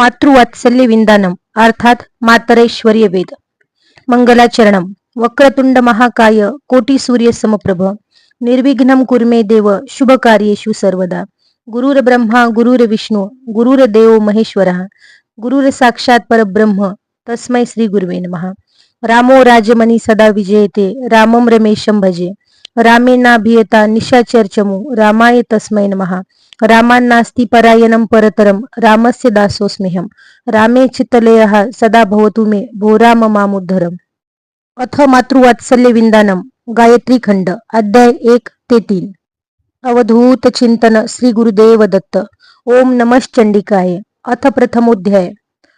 मातृवात्सल्य विंदानम अर्थात मातरेश्वर्य वेद. मंगलाचरणम वक्रतुंड महाकाय कोटी सूर्य समप्रभ. निर्विघ्नं कुर्मे देव शुभ कार्येशु सर्वदा. गुरुर ब्रह्मा गुरुर विष्णू गुरुर देव महेश्वरः. गुरुर साक्षात परब्रह्म तस्मै श्री गुरुवे नमः. रामो राजमनी सदा विजयते रामम रमेशम भजे. रामेनाभियता निशाचर्चमु रामाय तस्मै नमः. रामान्नास्ति परायणं परतरं रामस्य दासोऽस्म्यहं रामे चित्तलयः सदा भवतु मे भो राम मामुद्धरम्। अथ मातृवात्सल्य विंदानम गायत्री खंड अध्याय एक ते तीन। अवधूत चिंतन श्री गुरुदेव दत्त ओम नमश्चंडिकाय अथ प्रथमोध्याय।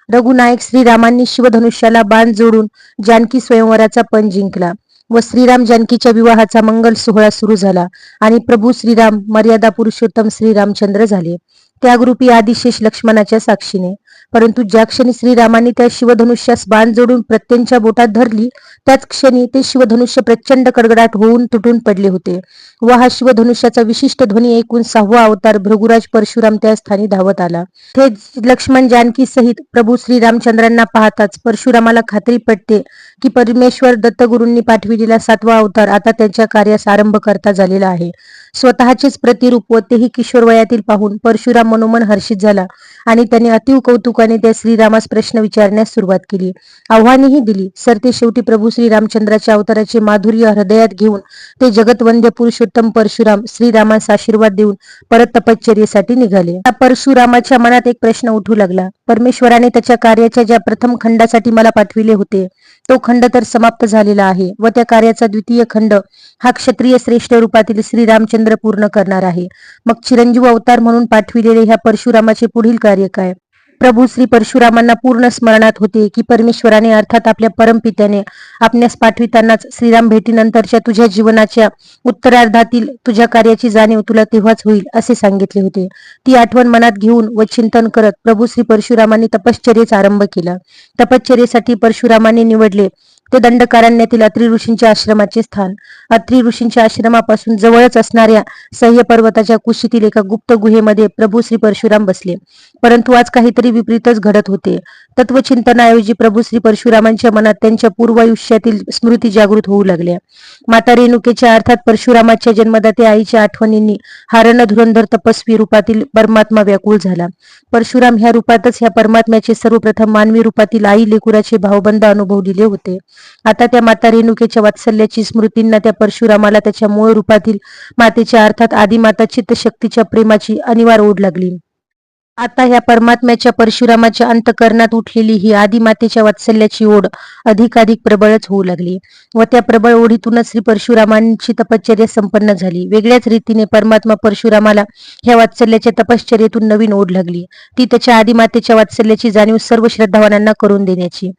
रघुनायक श्रीरामांनी शिवधनुष्याला बाण जोडून जानकी स्वयंवराचा पण जिंकला व श्रीराम जानकीच्या विवाहाचा मंगल सोहळा सुरू झाला आणि प्रभू श्रीराम मर्यादा पुरुषोत्तम श्रीरामचंद्र झाले. त्यागरूपी आदिशेष लक्ष्मणाच्या साक्षीने. परंतु ज्या क्षणी श्रीरामांनी त्या शिवधनुष्यास बाण जोडून प्रत्यंच्या बोटात धरली त्याच क्षणी ते शिवधनुष्य प्रचंड कडगडाट होऊन तुटून पडले होते. व हा शिवधनुष्याचा विशिष्ट ध्वनी ऐकून सहावा अवतार भृगुराज परशुराम त्या स्थानी धावत आला. ते लक्ष्मण जानकी सहित प्रभू श्रीरामचंद्रांना पाहताच परशुरामाला खात्री पडते की परमेश्वर दत्तगुरूंनी पाठविलेला सातवा अवतार आता त्यांच्या कार्यास आरंभ करता झालेला आहे. स्वतःचेच प्रतिरूप व तेही किशोर वयातील पाहून परशुराम मनोमन हर्षित झाला आणि त्याने अतिव कौतुकाने त्या श्रीरामास प्रश्न विचारण्यास सुरुवात केली. आव्हानेही दिली. सरते शेवटी प्रभू श्रीरामचंद्राच्या अवताराचे माधुर्य हृदयात घेऊन ते जगतवंद्य पुरुषोत्तम परशुराम श्रीरामास आशीर्वाद देऊन परत तपश्चर्येसाठी निघाले. त्या परशुरामाच्या मनात एक प्रश्न उठू लागला. परमेश्वराने त्याच्या कार्याच्या ज्या प्रथम खंडासाठी मला पाठविले होते तो खंड तर समाप्त झालेला आहे व त्या कार्याचा द्वितीय खंड हा क्षत्रिय श्रेष्ठ रूपातील श्रीरामचंद्र पूर्ण करणार आहे. मग चिरंजीव अवतार म्हणून पाठविलेले ह्या परशुरामाचे पुढील कार्य काय? प्रभू श्री परशुरामांना पूर्ण स्मरणात होते की परमेश्वराने अर्थात आपल्या परमपित्याने आपल्यास पाठवितानाच श्रीराम भेटीनंतरच्या तुझ्या जीवनाच्या उत्तरार्धातील तुझ्या कार्याची जाणीव तुला तेव्हाच होईल असे सांगितले होते. ती आठवण मनात घेऊन व चिंतन करत प्रभू श्री परशुरामांनी तपश्चर्येचा आरंभ केला. तपश्चर्येसाठी परशुरामांनी निवडले ते दंडकारण्यातील अत्रि ऋषींच्या आश्रमाचे स्थान. अत्रि ऋषींच्या आश्रमापासून जवळच असणाऱ्या सह्य पर्वताच्या कुशीतील एका गुप्त गुहेमध्ये प्रभू श्री परशुराम बसले. परंतु आज काहीतरी विपरीतच घडत होते. तत्वचिंतनाऐवजी प्रभू श्री परशुरामांच्या मनात त्यांच्या पूर्वायुष्यातील स्मृती जागृत होऊ लागल्या. माता रेणुकेच्या अर्थात परशुरामाच्या जन्मदाते आईच्या आठवणींनी हारण धुरंधर तपस्वी रूपातील परमात्मा व्याकुळ झाला. परशुराम ह्या रूपातच ह्या परमात्म्याचे सर्वप्रथम मानवी रूपातील आई लेकुराचे भावबंध अनुभवलेले होते. आता त्या माता रेणुकेच्या वात्सल्याची स्मृतींना त्या परशुरामाला त्याच्या मूळ रूपातील मातेच्या अर्थात आदिमाता चित्त शक्तीच्या प्रेमाची अनिवार ओढ लागली. आता ह्या परमात्म्याच्या परशुरामाच्या अंतकरणात उठलेली ही आदिमातेच्या वात्सल्याची ओढ अधिकाधिक प्रबळच होऊ लागली व त्या प्रबळ ओढीतूनच श्री परशुरामांची तपश्चर्या संपन्न झाली. वेगळ्याच रीतीने परमात्मा परशुरामाला ह्या वात्सल्याच्या तपश्चर्येतून नवीन ओढ लागली. ती त्याच्या आदिमातेच्या वात्सल्याची जाणीव सर्व श्रद्धावानांना करून देण्याची.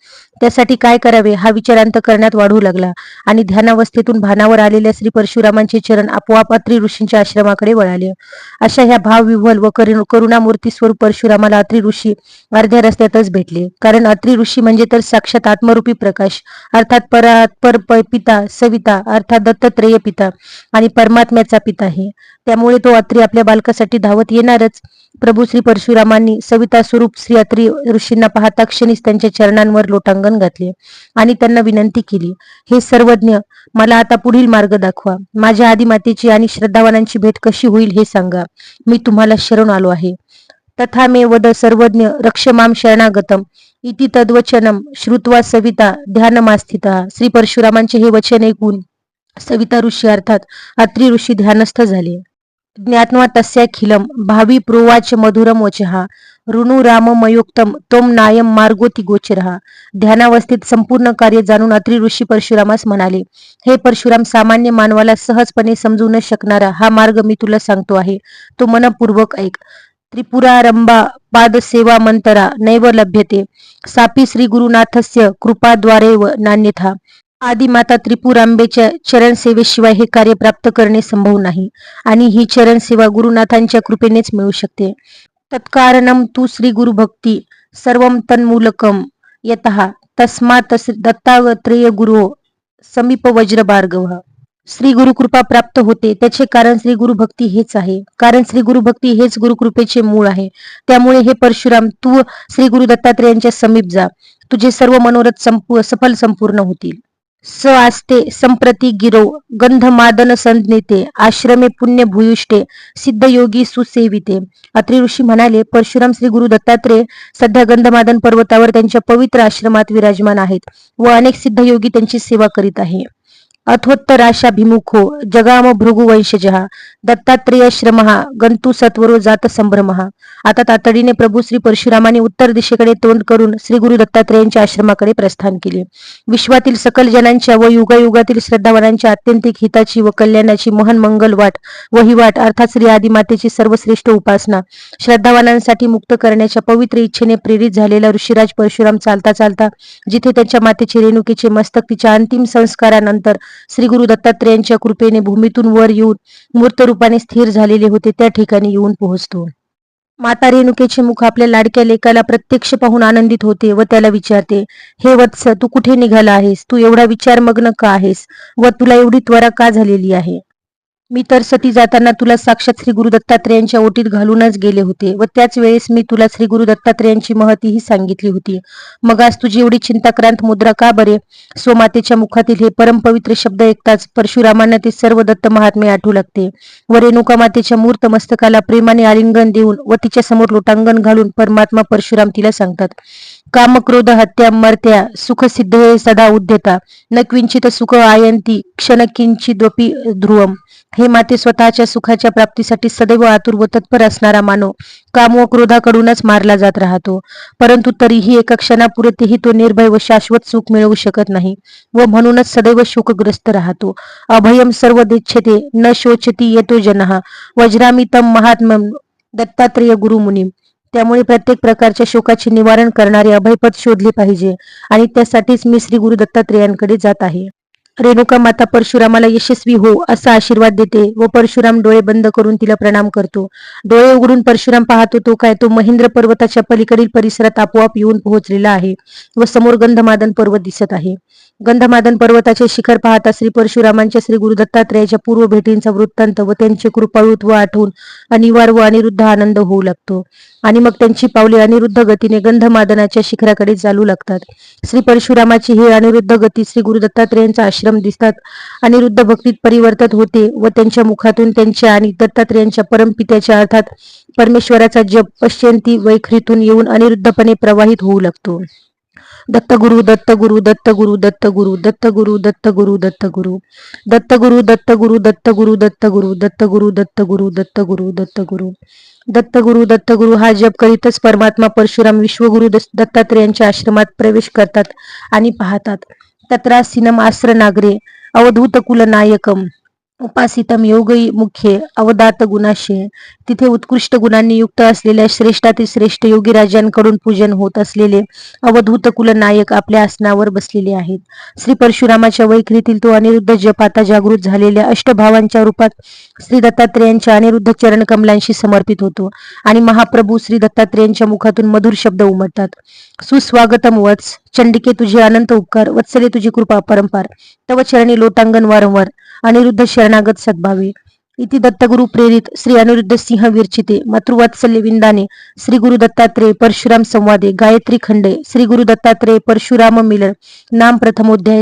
त्यासाठी काय करावे हा विचार अंतकरणात वाढू लागला आणि ध्यानावस्थेतून भानावर आलेल्या श्री परशुरामांचे चरण आपोआप अत्रि ऋषींच्या आश्रमाकडे वळाले. अशा ह्या भाव भावविव्हल व करुणामूर्ती स्वरूप परशुरामाला अत्री ऋषी अर्ध्या रस्त्यातच भेटले. कारण अत्री ऋषी म्हणजे तर साक्षात आत्मरूपी प्रकाश अर्थात परा पर पिता सविता अर्थात दत्तत्रेय पिता आणि परमात्म्याचा पिता आहे. त्यामुळे तो अत्री आपल्या बालकासाठी धावत येणारच. प्रभू श्री परशुरामांनी सविता स्वरूप श्री अत्री ऋषींना पाहता क्षणीच त्यांच्या चरणांवर लोटांगण घातले आणि त्यांना विनंती केली हे सर्वज्ञ मला आता पुढील मार्ग दाखवा. माझ्या आदिमातेची आणि श्रद्धावानांची भेट कशी होईल हे सांगा. मी तुम्हाला शरण आलो आहे. तथा मे वद सर्वज्ञ रक्षमाम शरणागतम इति तद्वचनम श्रुत्वा सविता ध्यानमास्थिता। श्री परशुरामांचे हे वचन ऐकून सविता ऋषी अर्थात अत्री ऋषी ध्यानस्थ झाले। ज्ञात्वा तस्याखिलम भावी प्रोवाच मधुरम वचहा ऋणु राममयोक्तम तोम नायम मार्गोती गोचरहा ध्यानावस्थेत संपूर्ण कार्य जाणून अत्रि ऋषी परशुरामास म्हणाले हे परशुराम सामान्य मानवाला सहजपणे समजू न शकणारा हा मार्ग मी तुला सांगतो आहे. तो मनपूर्वक ऐक. त्रिपुरारंभा पादसेवा मंतरा नैव लभ्यते. सापी श्री गुरुनाथस्य कृपाद्वारे व नान्यथा. आदिमाता त्रिपुरांबेच्या चरण सेवेशिवाय हे कार्य प्राप्त करणे संभव नाही आणि ही चरण सेवा गुरुनाथांच्या कृपेनेच मिळू शकते. तत्कारणम तू श्री गुरुभक्ती सर्व तन्मूलकम यतः तस्मात दत्तावत्रेय गुरु समीप वज्र भार्गव श्री गुरुकृपा प्राप्त होते. त्याचे कारण श्री गुरु भक्ती हेच आहे. कारण श्री गुरु भक्ती हेच गुरुकृपेचे मूळ आहे. त्यामुळे हे परशुराम तू श्री गुरु दत्तात्रेयांच्या समीप जा. तुझे सर्व मनोरथ संपू सफल संपूर्ण होतील. स आस्ते संप्रती गिरो गंधमादन संज्ञिते आश्रमे पुण्य भूयुष्टे सिद्ध योगी सुसेविते. अत्रि ऋषी म्हणाले परशुराम श्री गुरु दत्तात्रेय सध्या गंधमादन पर्वतावर त्यांच्या पवित्र आश्रमात विराजमान आहेत व अनेक सिद्ध योगी त्यांची सेवा करीत आहे. अथोत्तराशाभिमुखो हो। जगाम भृगु वंशजः। दत्तात्रेय श्रमहा गंतु सत्वरो जात संभ्रमः। आता तातडीने प्रभू श्री परशुरामाने उत्तर दिशेकडे तोंड करून श्री गुरु दत्तात्रेयांच्या आश्रमाकडे प्रस्थान केले. विश्वातील सकल जनांच्या व युगायुगातील श्रद्धावानांच्या अत्यंतिक हिताची व कल्याणाची महान मंगल वाट व ही वाट अर्थात श्री आदिमातेची सर्वश्रेष्ठ उपासना श्रद्धावानांसाठी मुक्त करण्याच्या पवित्र इच्छेने प्रेरित झालेला ऋषीराज परशुराम चालता चालता जिथे त्यांच्या मातेचे रेणुकीचे मस्तक तिच्या अंतिम संस्कारानंतर श्री गुरु दत्तात्रेयांच्या कृपेने भूमीतून वर येऊन मूर्त रूपाने स्थिर झालेले होते त्या ठिकाणी येऊन पोहोचतो. माता रेणुकेचे मुख आपल्या लाडक्या लेकाला प्रत्यक्ष पाहून आनंदित होते व त्याला विचारते हे वत्स तू कुठे निघाला आहेस? तू एवढा विचारमग्न का आहेस? व तुला एवढी त्वरा का झालेली आहे? मी तर सती जाताना तुला साक्षात श्री गुरु दत्तात्रेयांच्या ओटीत घालूनच गेले होते व त्याच वेळेस मी तुला श्री गुरु दत्तात्रेयांची महतीही सांगितली होती. मग आज तुझी एवढी चिंताक्रांत मुद्रा का बरे? स्वमातेच्या मुखातील हे परमपवित्र शब्द ऐकताच परशुरामांना ते सर्व दत्त महात्मे आठवू लागते. व रेणुका मातेच्या मूर्त मस्तकाला प्रेमाने आलिंगन देऊन व तिच्या समोर लोटांगण घालून परमात्मा परशुराम तिला सांगतात. कामक्रोध हत्या मर्त्या सुख सिद्ध हे सदा उद्यता. न क्विंचित सुख आयंती क्षण क्षणकिंचिद्वपी ध्रुवम. हे माते स्वतःच्या सुखाच्या प्राप्तीसाठी सदैव आतुर व तत्पर असणारा मानव काम व क्रोधाकडूनच मारला जात राहतो. परंतु तरीही एका क्षणापुरतेही तो निर्भय व शाश्वत सुख मिळवू शकत नाही व म्हणूनच सदैव शोकग्रस्त राहतो. अभयम सर्व दिच्छते न शोचती येतो जनहा वज्रामितम महात्म दत्तात्रेय गुरुमुनी त्यामुळे प्रत्येक प्रकारच्या शोकाचे निवारण करणारे अभयपद शोधले पाहिजे. आणि त्यासाठीच मी श्री गुरु दत्तात्रेयांकडे जात आहे. रेणुका माता परशुरामाला यशस्वी हो असा आशीर्वाद देते व परशुराम डोळे बंद करून तिला प्रणाम करतो. डोळे उघडून परशुराम पाहतो तो काय तो महेंद्र पर्वताच्या पलीकडील परिसरात आपोआप येऊन पोहोचलेला आहे व समोर गंधमादन पर्वत दिसत आहे. गंधमादन पर्वताचे शिखर पाहता श्री परशुरामांच्या श्री गुरु दत्तात्रेयाच्या पूर्व भेटींचा वृत्तांत व त्यांचे कृपाळुत्व आठवून अनिवार व अनिरुद्ध आनंद होऊ लागतो. आणि मग त्यांची पावले अनिरुद्ध गतीने गंधमादनाच्या शिखराकडे चालू लागतात. श्री परशुरामाची ही अनिरुद्ध गती श्री गुरु दत्तात्रेयांचा आश्रम दिसतात. अनिरुद्ध भक्तीत परिवर्तित होते व त्यांच्या मुखातून त्यांच्या आणि दत्तात्रेयांच्या परमपित्याच्या अर्थात परमेश्वराचा जप पश्यंती वैखरीतून येऊन अनिरुद्धपणे प्रवाहित होऊ लागतो. दत्तगुरु दत्तगुरु दत्तगुरु दत्तगुरु दत्तगुरु दत्तगुरु दत्तगुरु दत्तगुरु दत्तगुरु दत्तगुरु दत्तगुरु दत्तगुरु दत्तगुरु दत्तगुरु दत्तगुरु दत्तगुरु दत्तगुरु हा जप करीतच परमात्मा परशुराम विश्वगुरु दत्तात्रेयांच्या आश्रमात प्रवेश करतात आणि पाहतात तत्रासीनम आश्र नागरे अवधूत कुल नायकम उपासितम योगई मुख्य अवदात गुणाशे तिथे उत्कृष्ट गुणांनी युक्त असलेल्या श्रेष्ठातील श्रेष्ठ योगी राजांकडून पूजन होत असलेले अवधूत कुल नायक आपल्या आसनावर बसलेले आहेत. श्री परशुरामाच्या वैखरीतील तो अनिरुद्ध जप आता जागृत झालेल्या अष्टभावांच्या रूपात श्री दत्तात्रेयांच्या अनिरुद्ध चरण कमलांशी समर्पित होतो आणि महाप्रभू श्री दत्तात्रेयांच्या मुखातून मधुर शब्द उमटतात. सुस्वागतम वत्स चंडिके तुझे अनंत उपकार वत्सले तुझी कृपा परंपार तव चरणी लोटांगण वारंवार अनिरुद्ध शरणागत सद्भावे. इति दत्तगुरु प्रेरित श्री अनिरुद्ध सिंह विरचिते. मातृवात्सल्य विंदाने श्री गुरु दत्तात्रेय परशुराम संवादे. गायत्री खंडे श्री गुरु दत्तात्रेय परशुराम मिलन. नाम प्रथमोध्याय